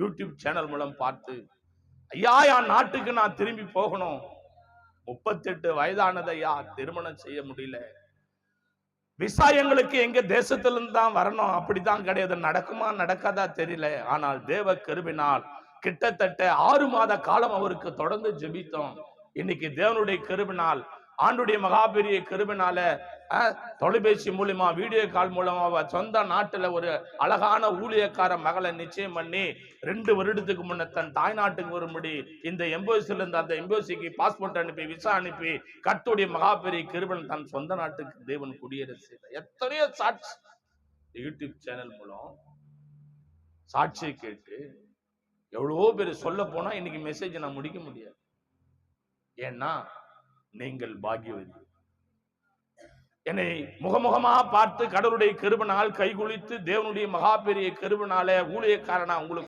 YouTube channel மூலம் பார்த்து ஐயா என் நாட்டுக்கு நான் திரும்பி போகணும். முப்பத்தெட்டு வயதானது ஐயா திருமணம் செய்ய முடியல. விசா எங்களுக்கு எங்க தேசத்திலிருந்து தான் வரணும். அப்படிதான் கிடையாது. நடக்குமா நடக்காதா தெரியல. ஆனால் தேவ கருவினால் கிட்டத்தட்ட ஆறு மாத காலம் அவருக்கு தொடர்ந்து ஜெபித்தோம். இன்னைக்கு தேவனுடைய கருவினால் ஆண்டுடைய மகாபெரிய கருவினால தொலைபேசி மூலியமா வீடியோ கால் மூலமா சொந்த நாட்டுல ஒரு அழகான ஊழியக்கார மகளை நிச்சயம் பண்ணி ரெண்டு வருடத்துக்கு முன்ன தன் தாய் நாட்டுக்கு வரும்படி இந்த எம்போசில இருந்து அந்த எம்போசிக்கு பாஸ்போர்ட் அனுப்பி விசா அனுப்பி கத்துடைய மகாபெரிய கிருபன் தன் சொந்த நாட்டுக்கு தேவன் குடியரசு எத்தனையோ சாட்சி. யூடியூப் சேனல் மூலம் சாட்சியை கேட்டு எவ்வளவோ பேர் சொல்ல போனா இன்னைக்கு மெசேஜ் நான் முடிக்க முடியாது. ஏன்னா நீங்கள் பாக்கியவதி என்னை முகமுகமாக பார்த்து கடவுளுடைய கிருபனால் கைகுலித்து தேவனுடைய மகா பெரிய ஊழியக்காரனா உங்களுக்கு